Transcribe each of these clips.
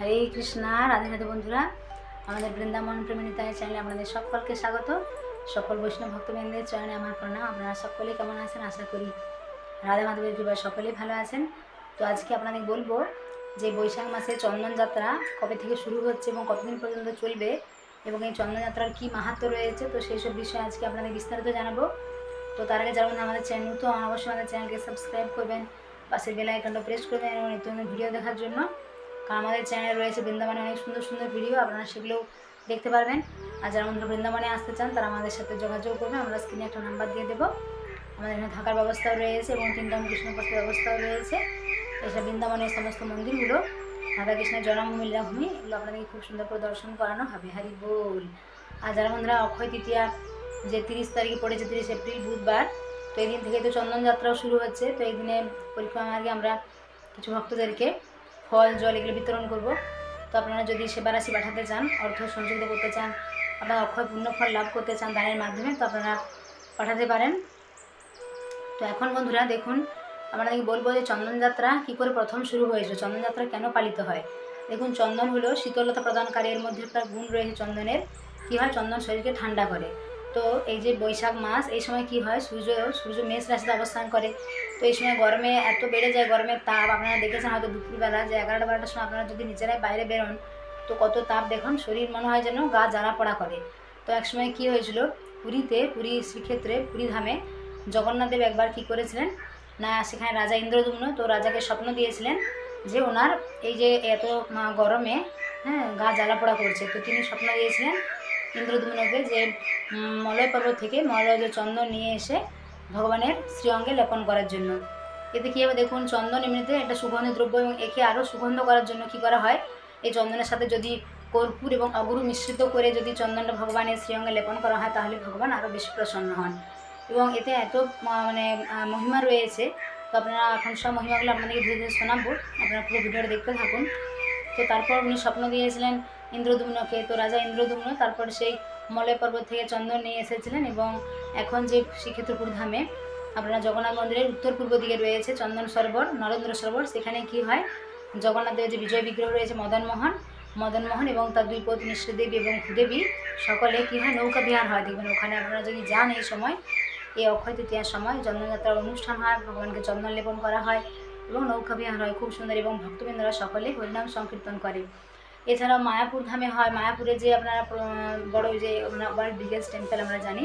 হরে কৃষ্ণা, রাধে রাধে বন্ধুরা। আমাদের বৃন্দাবন প্রেমিতায় চ্যানেলে আপনাদের সকলকে স্বাগত। সকল বৈষ্ণব ভক্তবৃন্দের চয়নে আমার প্রণাম। আপনারা সকলেই কেমন আছেন? আশা করি রাধা মাধবের কৃপায় সকলেই ভালো আছেন। তো আজকে আপনাদের বলব যে বৈশাখ মাসে চন্দন যাত্রা কবে থেকে শুরু হচ্ছে এবং কতদিন পর্যন্ত চলবে এবং এই চন্দনযাত্রার কী মাহাত্ম রয়েছে, তো সেই সব বিষয়ে আজকে আপনাদের বিস্তারিত জানাব। তো তার আগে যারা আমাদের চ্যানেল তো অবশ্যই আমাদের চ্যানেলকে সাবস্ক্রাইব করবেন, পাশের বেল আইকনটা প্রেস করবেন এবং নিত্য ভিডিও দেখার জন্য। কারণ আমাদের চ্যানেলে রয়েছে বৃন্দাবনে অনেক সুন্দর সুন্দর ভিডিও আপনারা সেগুলোও দেখতে পারবেন। আর যারা বন্ধুরা বৃন্দাবনে আসতে চান, তারা আমাদের সাথে যোগাযোগ করবেন আমরা স্ক্রিনে একটা নাম্বার দিয়ে দেবো। আমাদের এখানে থাকার ব্যবস্থাও রয়েছে এবং তিনটা কৃষ্ণপথের ব্যবস্থাও রয়েছে। এসব বৃন্দাবনের সমস্ত মন্দিরগুলো রাধাকৃষ্ণের জন্মভূমি লীলাভূমি, এগুলো আপনাদেরকে খুব সুন্দর করে দর্শন করানো হবে। হারি বল। আর যারা বন্ধুরা অক্ষয় তৃতীয়া, যে তিরিশ তারিখে পড়েছে, তিরিশ এপ্রিল, বুধবার, তো এই দিন থেকে তো চন্দন যাত্রাও শুরু হচ্ছে। তো এই দিনে পরিক্রমার আগে আমরা কিছু ভক্তদেরকে ফল, জল এগুলো বিতরণ করব। তো আপনারা যদি সেবা রাশি পাঠাতে চান, অর্থ সঞ্চয়িত করতে চান, আপনারা অক্ষয় পূর্ণ ফল লাভ করতে চান দানের মাধ্যমে, তো আপনারা পাঠাতে পারেন। তো এখন বন্ধুরা দেখুন, আপনাদেরকে বলব যে চন্দনযাত্রা কী করে প্রথম শুরু হয়েছে চন্দনযাত্রা কেন পালিত হয়? দেখুন, চন্দন হলো শীতলতা প্রদানকারী এর মধ্যে একটা গুণ রয়েছে চন্দনের। কী হয়? চন্দন শরীরকে ঠান্ডা করে। তো এই যে বৈশাখ মাস, এই সময় কি হয়? সূর্য সূর্য মেষ রাশিতে অবস্থান করে। তো এই সময় গরমে এত বেড়ে যায় গরমের তাপ। আপনারা দেখেছেন হয়তো দুপুরবেলা যে এগারোটা, বারোটার সময় আপনারা যদি নিজেরাই বাইরে বেরোন, তো কত তাপ দেখুন, শরীর মনে হয় যেন গা জ্বালা পড়া করে। তো এক সময় কী হয়েছিল? পুরীতে, পুরী শ্রীক্ষেত্রে, পুরী ধামে জগন্নাথদেব একবার কী করেছিলেন? না, সেখানে রাজা ইন্দ্রদুম্ন তো রাজাকে স্বপ্ন দিয়েছিলেন যে ওনার এই যে এত গরমে হ্যাঁ গা জ্বালা পোড়া করছে। তো তিনি স্বপ্ন দিয়েছিলেন ইন্দ্রদুম্নকে যে মলয় পর্বত থেকে মলয় চন্দন নিয়ে এসে ভগবানের শ্রীঅঙ্গে লেপন করার জন্য। এতে কী হবে দেখুন, চন্দন এমনিতে একটা সুগন্ধ দ্রব্য এবং একে আরও সুগন্ধ করার জন্য কি করা হয়? এই চন্দনের সাথে যদি কর্পূর এবং অগুরু মিশ্রিত করে যদি চন্দনটা ভগবানের শ্রীঅঙ্গে লেপন করা হয়, তাহলে ভগবান আরও বেশি প্রসন্ন হন। এবং এতে এত মানে মহিমা রয়েছে। তো আপনারা এখন সব মহিমাগুলো আপনাদেরকে ধীরে ধীরে শোনাবো। আপনারা পুরো ভিডিওটা দেখতে থাকুন। তো তারপর উনি স্বপ্ন দিয়েছিলেন ইন্দ্রদুম্নকে তো রাজা ইন্দ্রদুম্ন তারপর সেই মলয় পর্বত থেকে চন্দন নিয়ে এসেছিলেন এবং এখন যে শ্রীক্ষেত্রপুর ধামে আপনারা জগন্নাথ মন্দিরের উত্তর পূর্ব দিকে রয়েছে চন্দন সরোবর, নরেন্দ্র সরোবর। সেখানে কি হয়? জগন্নাথ দেবের যে বিজয় বিগ্রহ রয়েছে মদনমোহন মদনমোহন এবং তার দুই পত্নী শ্রীদেবী এবং ভূদেবী। সকলে কী হয়? নৌকা বিহার হয়। দেখবেন ওখানে আপনারা যদি যান এই সময়, এই অক্ষয় তৃতীয়ার সময় চন্দনযাত্রার অনুষ্ঠান হয়, ভগবানকে চন্দন লেপন করা হয়। এবং নৌকা বিহার হয় খুব সুন্দর এবং ভক্তবৃন্দরা সকলে হরিনাম সংকীর্তন করে। এছাড়াও মায়াপুর ধামে হয়। মায়াপুরে যে আপনারা বড় যে ওয়ার্ল্ড বিগেস্ট টেম্পল আমরা জানি,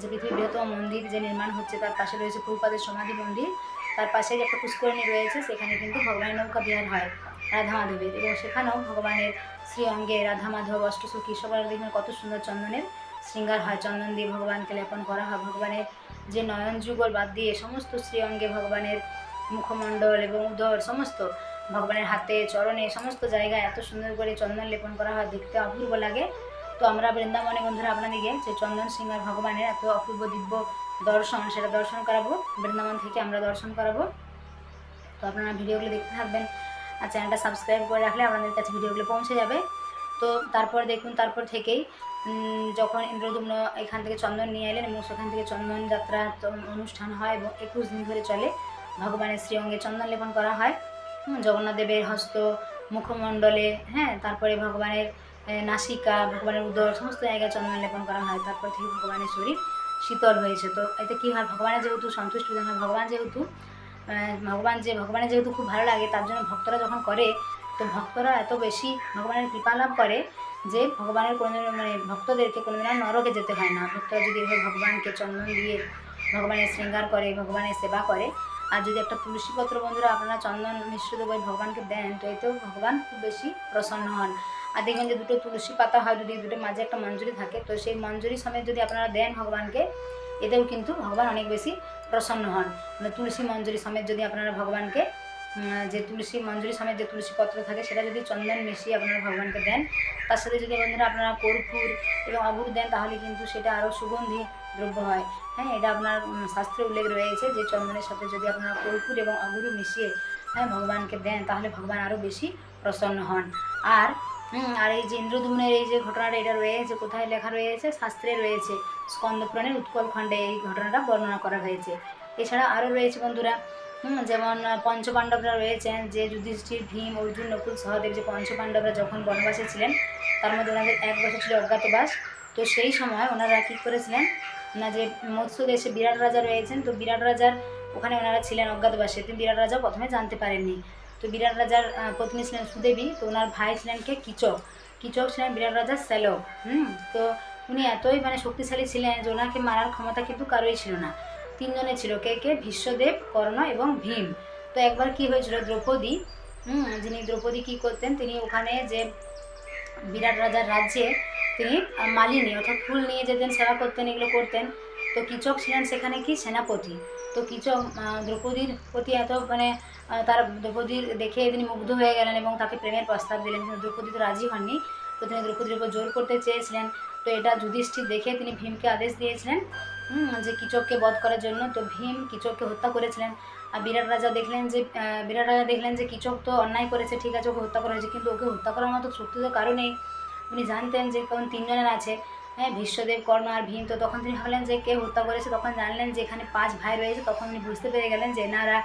যে পৃথিবীর বৃহত্তম মন্দির যে নির্মাণ হচ্ছে, তার পাশে রয়েছে প্রভুপাদের সমাধি মন্দির। তার পাশে যে একটা পুষ্করণী রয়েছে, সেখানে কিন্তু ভগবানের নৌকা বিহার হয়, রাধা মাধবের। এবং সেখানেও ভগবানের শ্রী অঙ্গে রাধা মাধব, অষ্টসখী, সবার দেখবেন কত সুন্দর চন্দনের শৃঙ্গার হয়। চন্দন দিয়ে ভগবানকে লেপন করা হয়। ভগবানের যে নয়ন যুগল বাদ দিয়ে সমস্ত শ্রী অঙ্গে ভগবানের মুখমণ্ডল এবং উদর, সমস্ত ভগবানের হাতে, চরণে, সমস্ত জায়গায় এত সুন্দর করে চন্দন লেপন করা হয়, দেখতে অপূর্ব লাগে। তো আমরা বৃন্দাবনে বন্ধুরা আপনাদেরকে যে চন্দন সিংহার ভগবানের এত অপূর্ব দিব্য দর্শন, সেটা দর্শন করাবো। বৃন্দাবন থেকে আমরা দর্শন করাবো। তো আপনারা ভিডিওগুলো দেখতে থাকবেন আর চ্যানেলটা সাবস্ক্রাইব করে রাখলে আপনাদের কাছে ভিডিওগুলো পৌঁছে যাবে। তো তারপর দেখুন, তারপর থেকেই যখন ইন্দ্রদুম্ন এখান থেকে চন্দন নিয়ে এলেন এবং সেখান থেকে চন্দন যাত্রা অনুষ্ঠান হয় এবং একুশ দিন ধরে চলে ভগবানের শ্রীঅঙ্গে চন্দন লেপন করা হয়। জগন্নাথ দেবের হস্ত, মুখমণ্ডলে হ্যাঁ তারপরে ভগবানের নাসিকা, ভগবানের উদর, সমস্ত জায়গায় চন্দন লেপন করা হয়। তারপর থেকে ভগবানের শরীর শীতল হয়েছে। তো এতে কী হয়? ভগবানের যেহেতু সন্তুষ্ট হয় ভগবান যেহেতু ভগবান যে, ভগবানের যেহেতু খুব ভালো লাগে, তার জন্য ভক্তরা যখন করে, তো ভক্তরা এত বেশি ভগবানের কৃপা লাভ করে যে, ভগবানের কোনো মানে ভক্তদেরকে কোনো দিন নরকে যেতে হয় না। ভক্তরা যদি ভগবানকে চন্দন দিয়ে, ভগবানের শৃঙ্গার করে, ভগবানের সেবা করে আর যদি একটা তুলসী পত্র বন্ধুরা আপনারা চন্দন মিশ্রিত করে ভগবানকে দেন, তো এতেও ভগবান খুব বেশি প্রসন্ন হন। আর দেখবেন যে দুটো তুলসী পাতা হয় যদি দুটো মাঝে একটা মঞ্জুরি থাকে, তো সেই মঞ্জুরি সমেত যদি আপনারা দেন ভগবানকে, এতেও কিন্তু ভগবান অনেক বেশি প্রসন্ন হন। মানে তুলসী মঞ্জুরি সমেত যদি আপনারা ভগবানকে যে তুলসী মঞ্জুরি সমেত যে তুলসী পত্র থাকে, সেটা যদি চন্দন মিশিয়ে আপনারা ভগবানকে দেন, তার সাথে যদি বন্ধুরা আপনারা কর্পূর এবং অগুর দেন, তাহলে কিন্তু সেটা আরও সুগন্ধি দ্রব্য হয়। হ্যাঁ এটা আপনার শাস্ত্রে উল্লেখ রয়েছে যে চন্দনের সাথে যদি আপনারা কর্পূর এবং অগুরু মিশিয়ে হ্যাঁ ভগবানকে দেন, তাহলে ভগবান আরও বেশি প্রসন্ন হন। আর আর এই যে ইন্দ্রদুম্নের এই যে ঘটনাটা এটা রয়েছে, কোথায় লেখা রয়েছে? শাস্ত্রে রয়েছে। স্কন্দপুরাণের উৎকল খণ্ডে এই ঘটনাটা বর্ণনা করা হয়েছে। এছাড়া আরও রয়েছে বন্ধুরা যেমন, পঞ্চপাণ্ডবরা রয়েছেন, যে যুধিষ্ঠির, ভীম, অর্জুন, নকুল সহদেব যে পঞ্চপাণ্ডবরা যখন বনবাসে ছিলেন, তার মধ্যে ওনাদের এক বছর ছিল অজ্ঞাতবাস। তো সেই সময় ওনারা কী করেছিলেন না যে মৎস্য দেশে বিরাট রাজা রয়েছেন, তো বিরাট রাজার ওখানে ওনারা ছিলেন অজ্ঞাতবাসে তো বিরাট রাজা প্রথমে জানতে পারেননি। তো বিরাট রাজার পত্নী ছিলেন সুদেবী, তো ওনার ভাই ছিলেন কে? কিচক। কিচক ছিলেন বিরাট রাজার শ্যালক হুম? তো উনি এতই মানে শক্তিশালী ছিলেন যে ওনাকে মারার ক্ষমতা কিন্তু কারোই ছিল না। তিনজনে ছিল কে কে? ভীষ্মদেব কর্ণ এবং ভীম। তো একবার কি হয়েছিল? দ্রৌপদী, হুম? যিনি দ্রৌপদী কি করতেন, তিনি ওখানে যে বিরাট রাজার রাজ্যে তিনি মালিনী, অর্থাৎ ফুল নিয়ে যেতেন, সেবা করতেন, এগুলো করতেন। তো কিচক ছিলেন সেখানে কি? সেনাপতি। তো কিচক দ্রৌপদীর প্রতি এত মানে তার দ্রৌপদীর দেখে তিনি মুগ্ধ হয়ে গেলেন এবং তাকে প্রেমের প্রস্তাব দিলেন। কিন্তু দ্রৌপদী তো রাজি হননি। তো তিনি দ্রৌপদীর উপর জোর করতে চেয়েছিলেন। তো এটা যুধিষ্ঠির দেখে তিনি ভীমকে আদেশ দিয়েছিলেন যে কিচককে বধ করার জন্য। তো ভীম কিচককে হত্যা করেছিলেন। আর বিরাট রাজা দেখলেন যে বিরাট রাজা দেখলেন যে কিচক তো অন্যায় করেছে, ঠিক আছে, ওকে হত্যা করা হয়েছে, কিন্তু ওকে হত্যা করার মতো শক্তি তো কারও কারণেই উনি জানতেন যে কোন তিনজনের আছে। হ্যাঁ ভীষ্মদেব কর্ণ আর ভীম তো তখন তিনি ভাবলেন যে কে হত্যা করেছে, তখন জানলেন যে এখানে পাঁচ ভাই রয়েছে, তখন উনি বুঝতে পেরে গেলেন যে এনারা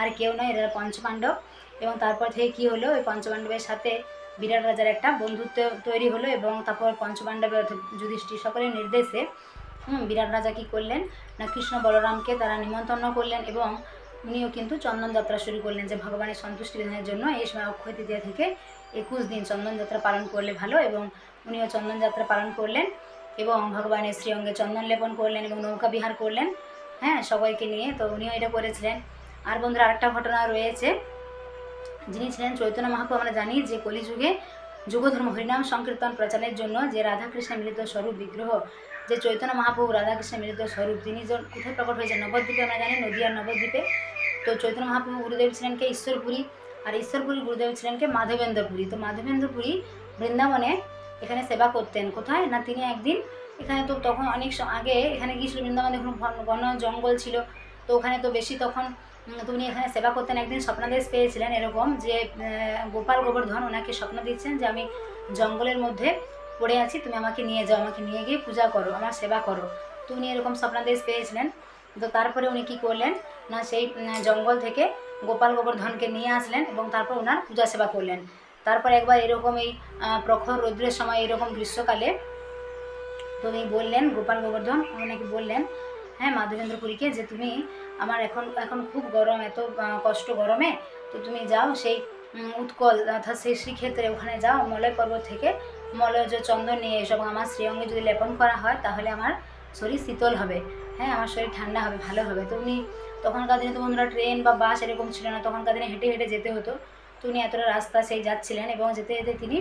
আর কেউ নয়, এরা পঞ্চপাণ্ডব। এবং তারপর থেকে কী হলো, ওই পঞ্চপাণ্ডবের সাথে বিরাট রাজার একটা বন্ধুত্ব তৈরি হলো এবং তারপর পঞ্চপাণ্ডবের যুধিষ্ঠির সকলের নির্দেশে বিরাট রাজা কী করলেন, না কৃষ্ণ বলরামকে তারা নিমন্ত্রণ করলেন এবং উনিও কিন্তু চন্দন যাত্রা শুরু করলেন যে ভগবানের সন্তুষ্টি বিধানের জন্য এই সময় অক্ষয় তৃতীয়া থেকে একুশ দিন চন্দন যাত্রা পালন করলে ভালো এবং উনিও চন্দন যাত্রা পালন করলেন এবং ভগবানের শ্রীঅঙ্গে চন্দন লেপন করলেন এবং নৌকা বিহার করলেন। হ্যাঁ সবাইকে নিয়ে তো উনিও এটা করেছিলেন। আর বন্ধুরা, আরেকটা ঘটনা রয়েছে। যিনি ছিলেন চৈতন্য মহাপ্রভু, আমরা জানি যে কলিযুগে যুগধর্ম হরিনাম সংকীর্তন প্রচারের জন্য যে রাধাকৃষ্ণের মিলিত স্বরূপ বিগ্রহ, যে চৈতন্য মহাপ্রভু রাধাকৃষ্ণের মিলিত স্বরূপ, তিনি কোথায় প্রকট হয়েছেন নবদ্বীপে আমরা জানি, নদীয়ার নবদ্বীপে। তো চৈতন্য মহাপ্রভু গুরুদেব ছিলেন কে? ঈশ্বরপুরী। আর ঈশ্বরপুরী গুরুদেব ছিলেন কে? মাধবেন্দ্রপুরী। তো মাধবেন্দ্রপুরী বৃন্দাবনে এখানে সেবা করতেন। কোথায়? না তিনি একদিন এখানে তো তখন অনেক আগে এখানে গিয়েছিল বৃন্দাবন, দেখুন ঘন- জঙ্গল ছিল। তো ওখানে তো বেশি তখন উনি এখানে সেবা করতেন। একদিন স্বপ্নাদেশ পেয়েছিলেন এরকম যে গোপাল গোবর্ধন ওনাকে স্বপ্ন দিচ্ছেন যে, আমি জঙ্গলের মধ্যে পড়ে আছি, তুমি আমাকে নিয়ে যাও, আমাকে নিয়ে গিয়ে পূজা করো, আমার সেবা করো। তো উনি এরকম স্বপ্নাদেশ পেয়েছিলেন। তো তারপরে উনি কী করলেন, না, সেই জঙ্গল থেকে গোপাল গোবর্ধনকে নিয়ে আসলেন এবং তারপর ওনার পূজা সেবা করলেন। তারপর একবার এরকম এই প্রখর রৌদ্রের সময়, এরকম গ্রীষ্মকালে তো উনি বললেন, গোপাল গোবর্ধন ওনাকে বললেন হ্যাঁ মাধবেন্দ্রপুরীকে যে, তুমি আমার এখন এখন খুব গরম, এত কষ্ট গরমে, তো তুমি যাও সেই উৎকল, অর্থাৎ সেই শ্রীক্ষেত্রে ওখানে যাও, মলয় পর্বত থেকে মলয়জ চন্দন নিয়ে এসো এবং আমার শ্রীঅঙ্গে যদি লেপন করা হয়, তাহলে আমার শরীর শীতল হবে। হ্যাঁ আমার শরীর ঠান্ডা হবে, ভালো হবে। তো উনি, তখনকার দিনে তো বন্ধুরা ট্রেন বা বাস এরকম ছিল না, তখনকার দিনে হেঁটে হেঁটে যেতে হতো। তো উনি এতটা রাস্তা সেই যাচ্ছিলেন এবং যেতে যেতে তিনি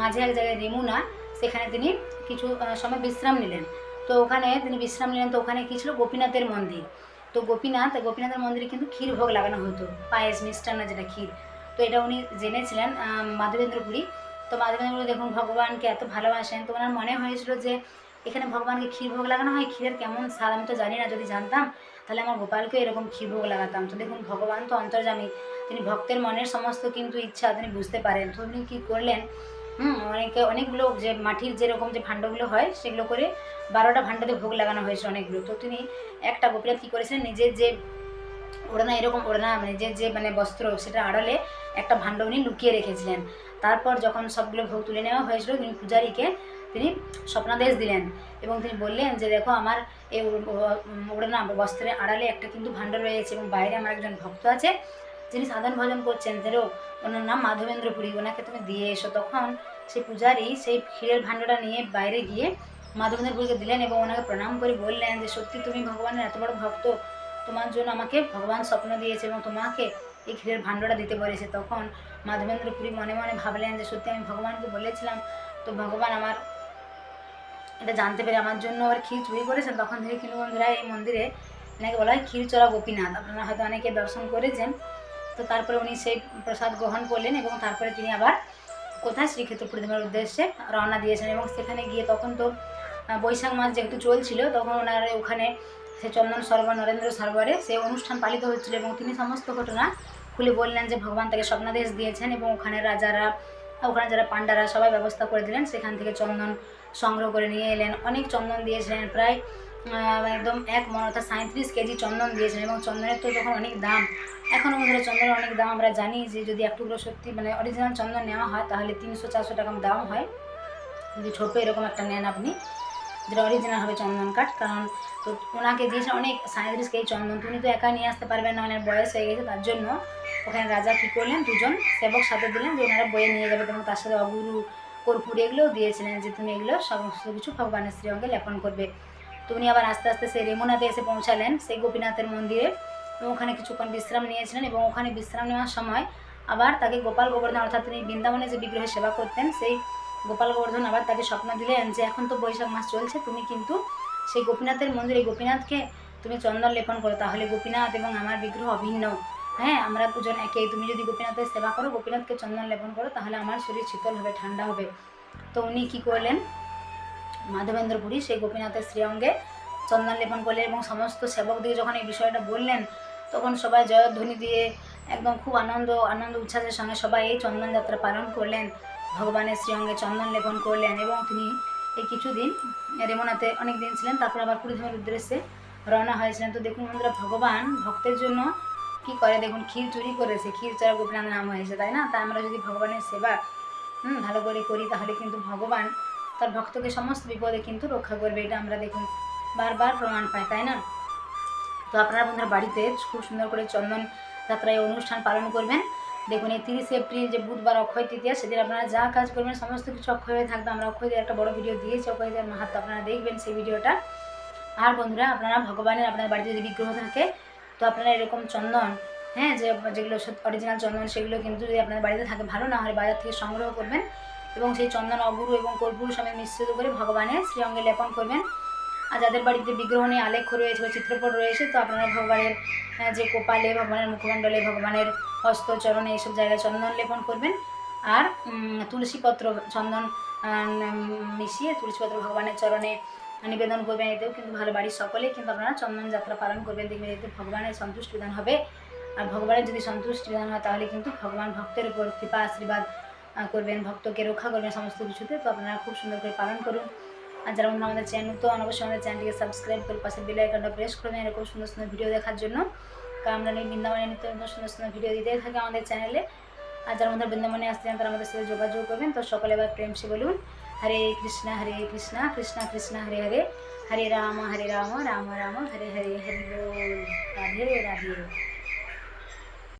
মাঝে এক জায়গায় রেমুনা, সেখানে তিনি কিছু সময় বিশ্রাম নিলেন। তো ওখানে তিনি বিশ্রাম নিলেন, তো ওখানে কী ছিল? গোপীনাথের মন্দির। তো গোপীনাথ গোপীনাথের মন্দিরে কিন্তু ক্ষীর ভোগ লাগানো হতো, পায়েস মিষ্টান্ন যেটা ক্ষীর। তো এটা উনি জেনেছিলেন মাধবেন্দ্রপুরী। তো মাধবেন্দ্রপুরী দেখুন, ভগবানকে এত ভালোবাসেন। তো ওনার মনে হয়েছিল যে এখানে ভগবানকে ক্ষীর ভোগ লাগানো হয়, ক্ষীরের কেমন স্বাদ আমি তো জানি না, যদি জানতাম তাহলে আমার গোপালকেও এরকম ক্ষীর ভোগ লাগাতাম। তো দেখুন, ভগবান তো অন্তর্জামী তিনি ভক্তের মনের সমস্ত কিন্তু ইচ্ছা তিনি বুঝতে পারেন। তো উনি কী করলেন, হুম, অনেকে, অনেকগুলো যে মাটির যেরকম যে ভাণ্ডগুলো হয়, সেগুলো করে বারোটা ভাণ্ডাতে ভোগ লাগানো হয়েছে অনেকগুলো তো তিনি একটা গোপীনাথ কী করেছেন? নিজের যে ওড়না, এরকম ওড়না মানে যে যে মানে বস্ত্র, সেটা আড়ালে একটা ভাণ্ড উনি লুকিয়ে রেখেছিলেন। তারপর যখন সবগুলো ভোগ তুলে নেওয়া হয়েছিল, তিনি পূজারীকে, তিনি স্বপ্নাদেশ দিলেন এবং তিনি বললেন যে, দেখো, আমার এই ওড়না বস্ত্রের আড়ালে একটা কিন্তু ভাণ্ড রয়েছে এবং বাইরে আমার একজন ভক্ত আছে, যিনি সাধন ভজন করছেন। তেরো, ওনার নাম মাধবেন্দ্রপুরী। ওনাকে তুমি দিয়ে এসো। তখন সেই পূজারী সেই ক্ষীরের ভাণ্ডটা নিয়ে বাইরে গিয়ে মাধবেন্দ্রপুরীকে দিলেন এবং ওনাকে প্রণাম করে বললেন যে, সত্যি তুমি ভগবানের এত বড় ভক্ত। তোমার জন্য আমাকে ভগবান স্বপ্ন দিয়েছে এবং তোমাকে এই ক্ষীরের ভাণ্ডটা দিতে বলেছে। তখন মাধবেন্দ্র মাধবেন্দ্রপুরী মনে মনে ভাবলেন যে, সত্যি আমি ভগবানকে বলেছিলাম। তো ভগবান আমার, এটা জানতে পেরে আমার জন্য আবার ক্ষীর চুরি করেছেন। তখন থেকে কিন্তু বন্ধুরা এই মন্দিরে এনাকে বলা হয় ক্ষীরচড়া গোপীনাথ। আপনারা হয়তো অনেকে দর্শন করেছেন। তো তারপরে উনি সেই প্রসাদ গ্রহণ করলেন এবং তারপরে তিনি আবার কোথায় শ্রীক্ষেত্র পরিধামের উদ্দেশ্যে রওনা দিয়েছেন এবং সেখানে গিয়ে তখন তো বৈশাখ মাস যেহেতু চলছিল, তখন ওনার ওখানে সে চন্দন সরোবর, নরেন্দ্র সরোবরে সেই অনুষ্ঠান পালিত হচ্ছিল এবং তিনি সমস্ত ঘটনা খুলে বললেন যে ভগবান তাকে স্বপ্নাদেশ দিয়েছেন এবং ওখানে রাজারা, ওখানে যারা পাণ্ডারা সবাই ব্যবস্থা করে দিলেন। সেখান থেকে চন্দন সংগ্রহ করে নিয়ে এলেন। অনেক চন্দন দিয়েছিলেন। প্রায় একদম এক মন অর্থাৎ সাঁত্রিশ কেজি চন্দন দিয়েছিলেন এবং চন্দনের তো তখন অনেক দাম। এখনও মধ্যে চন্দনের অনেক দাম। আমরা জানি যে যদি এক টুকরো সত্যি মানে অরিজিনাল চন্দন নেওয়া হয়, তাহলে তিনশো চারশো টাকা দাম হয়। যদি ছোটো এরকম একটা নেন আপনি, যেটা অরিজিনাল হবে চন্দন কাঠ। কারণ তো ওনাকে দিয়েছে অনেক সাঁত্রিশ কেজি চন্দন। তিনি তো একা নিয়ে আসতে পারবেন না, ওনার বয়স হয়ে গেছে, তার জন্য ওখানে রাজা কী করলেন, দুজন সেবক সাথে দিলেন যে ওনারা বয়ে নিয়ে যাবে। এবং তার সাথে অগুরু কর্পূর এগুলোও দিয়েছিলেন যে তুমি এগুলো সমস্ত কিছু ভগবানের শ্রী শ্রীঅঙ্গে লেপন করবে। তো উনি আবার আস্তে আস্তে সেই রেমুনাতে এসে পৌঁছালেন, সেই গোপীনাথের মন্দিরে। এবং ওখানে কিছুক্ষণ বিশ্রাম নিয়েছিলেন এবং ওখানে বিশ্রাম নেওয়ার সময় আবার তাকে গোপাল গোবর্ধন, অর্থাৎ তিনি বৃন্দাবনে যে বিগ্রহের সেবা করতেন, সেই গোপাল গোবর্ধন আবার তাকে স্বপ্ন দিলেন যে এখন তো বৈশাখ মাস চলছে, তুমি কিন্তু সেই গোপীনাথের মন্দিরে, গোপীনাথকে তুমি চন্দন লেপন করো, তাহলে গোপীনাথ এবং আমার বিগ্রহ অভিন্ন। হ্যাঁ আমরা দুজন একে, তুমি যদি গোপীনাথের সেবা করো, গোপীনাথকে চন্দন লেপন করো, তাহলে আমার শরীর শীতল হবে, ঠান্ডা হবে। তো উনি কী করলেন মাধবেন্দ্রপুরী, সেই গোপীনাথের শ্রীঅঙ্গে চন্দন লেপন করলেন এবং সমস্ত সেবকদের যখন এই বিষয়টা বললেন, তখন সবাই জয়ধ্বনি দিয়ে একদম খুব আনন্দ আনন্দ উচ্ছ্বাসের সঙ্গে সবাই এই চন্দন যাত্রা পালন করলেন। ভগবানের শ্রীঅঙ্গে চন্দন লেপন করলেন এবং তিনি এই কিছুদিন রেমনাতে অনেক দিন ছিলেন, তারপর আবার পুরীধামের উদ্দেশ্যে রওনা হয়েছিলেন। তো দেখুন বন্ধুরা, ভগবান ভক্তের জন্য কি করে? দেখুন, ক্ষীর চুরি করেছে। ক্ষীর চড়া গোপীনাথ নাম হয়েছে, তাই না? তাই আমরা যদি ভগবানের সেবা ভালো করে করি, তাহলে কিন্তু ভগবান তার ভক্তকে সমস্ত বিপদে কিন্তু রক্ষা করবে, এটা আমরা দেখুন, বারবার প্রমাণ পাই তাই না? তো আপনারা আপনার বাড়িতে খুব সুন্দর করে চন্দন যাত্রায় অনুষ্ঠান পালন করবেন। দেখুন, এই তিরিশে এপ্রিল যে বুধবার অক্ষয় তৃতীয়া, সেদিন আপনারা যা কাজ করবেন, সমস্ত কিছু অক্ষয় হয়ে থাকবে। আমরা অক্ষয়দের একটা বড় ভিডিও দিয়েছি, অক্ষয় অক্ষয়দের মাহাত্ম আপনারা দেখবেন সেই ভিডিওটা। আর বন্ধুরা, আপনারা ভগবানের আপনার বাড়িতে যদি বিগ্রহ থাকে, তো আপনারা এরকম চন্দন হ্যাঁ যে, যেগুলো অরিজিনাল চন্দন, সেগুলো কিন্তু যদি আপনার বাড়িতে থাকে, ভালো না হলে বাজার থেকে সংগ্রহ করবেন। এবং সেই চন্দন অগুরু এবং কর্পূর সমেত মিশ্রিত করে ভগবানের শ্রীঅঙ্গে লেপন করবেন। আর যাদের বাড়িতে বিগ্রহ নিয়ে আলেখ্য রয়েছে বা চিত্রপট রয়েছে, তো আপনারা ভগবানের যে কপালে, ভগবানের মুখমণ্ডলে, ভগবানের হস্ত চরণে এইসব জায়গায় চন্দন লেপন করবেন। আর তুলসীপত্র চন্দন মিশিয়ে তুলসীপত্র ভগবানের চরণে নিবেদন করবেন এতেও কিন্তু ভালো বাড়ির সকলে, কিন্তু আপনারা চন্দন যাত্রা পালন করবেন, দেখবেন এতে ভগবানের সন্তুষ্ট বিধান হবে। আর ভগবানের যদি সন্তুষ্ট বিধান হয়, তাহলে কিন্তু ভগবান ভক্তের উপর কৃপা, আশীর্বাদ করবেন, ভক্তকে রক্ষা করবেন সমস্ত কিছুতে। তো আপনারা খুব সুন্দর করে পালন করুন। আর যারা বন্ধুরা আমাদের চ্যানেল তো অবশ্যই আমাদের চ্যানেলটিকে সাবস্ক্রাইব করে পাশে বেল আইকনটা প্রেস করবেন। এরকম সুন্দর সুন্দর ভিডিও দেখার জন্য। কারণ আমরা এই বৃন্দাবনে নিত্য নতুন সুন্দর সুন্দর ভিডিও দিতেই থাকি আমাদের চ্যানেলে আর যারা বন্ধুরা বৃন্দাবনে আসতে চান, তারা আমাদের সাথে যোগাযোগ করবেন। তো সকলে এবার প্রেম সে বলুন, হরে কৃষ্ণ হরে কৃষ্ণ কৃষ্ণ কৃষ্ণ, হরে হরে। হরে রাম হরে রাম রাম রাম, হরে হরে, হরি বল। রাধে রাধে।